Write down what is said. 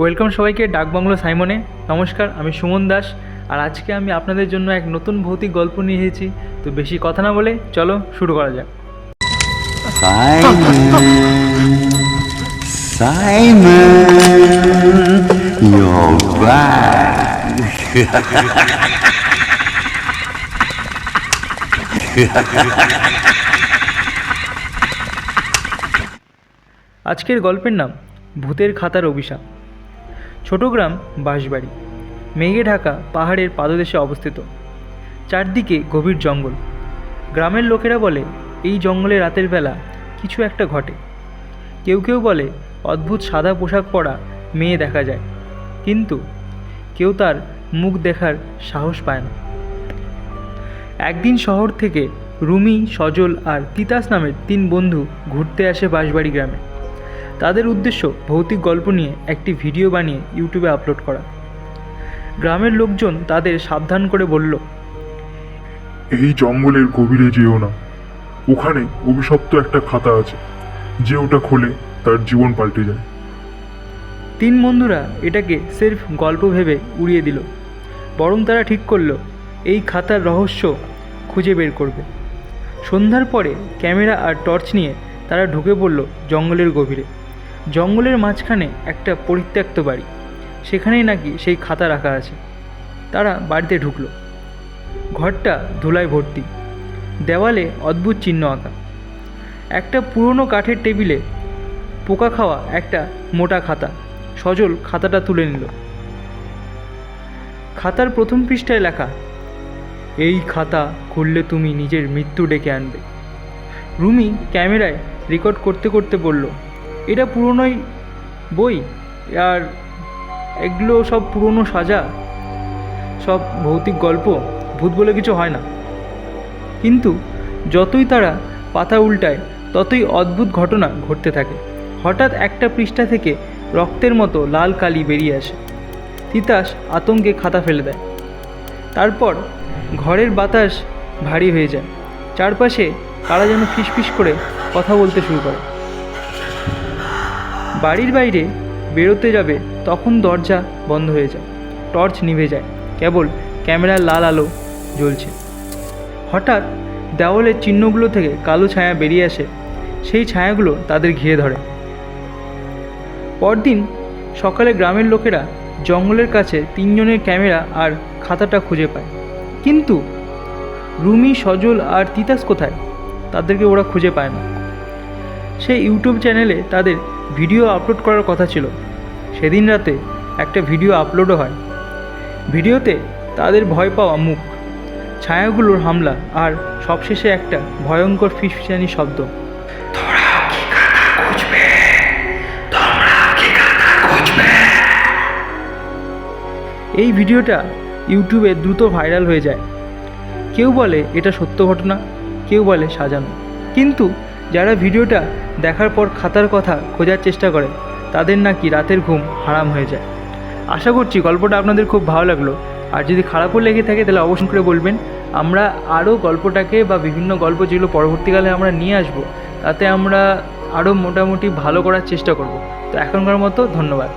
Welcome সবাইকে ডাকবাংলো সাইমনে। নমস্কার আমি সুমন দাস। আর আজকে আমি আপনাদের জন্য এক নতুন ভৌতিক গল্প নিয়ে এসেছি। তো বেশি কথা না বলে চলো শুরু করা যাক. আজকের গল্পের নাম ভূতের খাতার অভিশাপ। ছোট গ্রাম বাঁশবাড়ি, মেঘে ঢাকা পাহাড়ের পাদদেশে অবস্থিত। চারদিকে গভীর জঙ্গল। গ্রামের লোকেরা বলে, এই জঙ্গলে রাতের বেলা কিছু একটা ঘটে। কেউ কেউ বলে, অদ্ভুত সাদা পোশাক পরা মেয়ে দেখা যায়। কিন্তু কেউ তার মুখ দেখার সাহস পায় না। একদিন শহর থেকে রুমি, সজল আর তিতাস নামের তিন বন্ধু ঘুরতে আসে বাঁশবাড়ি গ্রামে। তাদের উদ্দেশ্য ভৌতিক গল্প নিয়ে একটি ভিডিও বানিয়ে ইউটিউবে আপলোড করা। গ্রামের লোকজন তাদের সাবধান করে বলল এই জঙ্গলের গভীরে যেও না। ওখানে অভিশপ্ত একটা খাতা আছে। যে ওটা খোলে তার জীবন পাল্টে যায়। তিন বন্ধুরা এটাকে সির্ফ গল্প ভেবে উড়িয়ে দিল। বরং তারা ঠিক করল এই খাতার রহস্য খুঁজে বের করবে। সন্ধ্যার পরে ক্যামেরা আর টর্চ নিয়ে তারা ঢুকে পড়ল জঙ্গলের গভীরে। জঙ্গলের মাঝখানে একটা পরিত্যক্ত বাড়ি। সেখানেই নাকি সেই খাতা রাখা আছে। তারা বাড়িতে ঢুকলো। ঘরটা ধুলায় ভর্তি। দেওয়ালে অদ্ভুত চিহ্ন আঁকা। একটা পুরনো কাঠের টেবিলে পোকা খাওয়া একটা মোটা খাতা। সজল খাতাটা তুলে নিল। খাতার প্রথম পৃষ্ঠায় লেখা, এই খাতা খুললে তুমি নিজের মৃত্যু ডেকে আনবে। রুমি ক্যামেরায় রেকর্ড করতে করতে বলল এটা পুরনোই বই আর এগুলো সব পুরনো সাজা, সব ভৌতিক গল্প, ভূত বলে কিছু হয় না। কিন্তু যতই তারা পাতা উল্টায়, ততই অদ্ভুত ঘটনা ঘটতে থাকে। হঠাৎ একটা পৃষ্ঠা থেকে রক্তের মতো লাল কালি বেরিয়ে আসে। তিতাস আতঙ্কে খাতা ফেলে দেয়। তারপর ঘরের বাতাস ভারী হয়ে যায়। চারপাশে কারা যেন ফিসফিস করে কথা বলতে শুরু করে। বাড়ির বাইরে বেরোতে যাবে, তখন দরজা বন্ধ হয়ে যায়। টর্চ নিভে যায়। কেবল ক্যামেরার লাল আলো জ্বলছে। হঠাৎ দেওয়ালের চিহ্নগুলো থেকে কালো ছায়া বেরিয়ে আসে। সেই ছায়াগুলো তাদের ঘিরে ধরে। পরদিন সকালে গ্রামের লোকেরা জঙ্গলের কাছে তিনজনের ক্যামেরা আর খাতাটা খুঁজে পায়। কিন্তু রুমি, সজল আর তিতাস কোথায়? তাদেরকে ওরা খুঁজে পায় না। সেই ইউটিউব চ্যানেলে তাদের ভিডিও আপলোড করার কথা ছিল। সেদিন রাতে একটা ভিডিও আপলোডও হয়। ভিডিওতে তাদের ভয় পাওয়া মুখ ছায়াগুলোর হামলা আর সবশেষে একটা ভয়ঙ্কর ফিসফিসানি শব্দ। এই ভিডিওটা ইউটিউবে দ্রুত ভাইরাল হয়ে যায়। কেউ বলে এটা সত্য ঘটনা কেউ বলে সাজানো। কিন্তু যারা ভিডিওটা দেখার পর খাতার কথা খোঁজার চেষ্টা করে, তাদের নাকি রাতের ঘুম হারাম হয়ে যায়। আশা করছি গল্পটা আপনাদের খুব ভালো লাগল। আর যদি খারাপও লেগে থাকে, তাহলে অবশ্যই করে বলবেন। আমরা আরও গল্পটাকে বা বিভিন্ন গল্প যেগুলো পরবর্তীকালে আমরা নিয়ে আসব, তাতে আমরা আরও মোটামুটি ভালো করার চেষ্টা করব। তো এখনকার মতো ধন্যবাদ।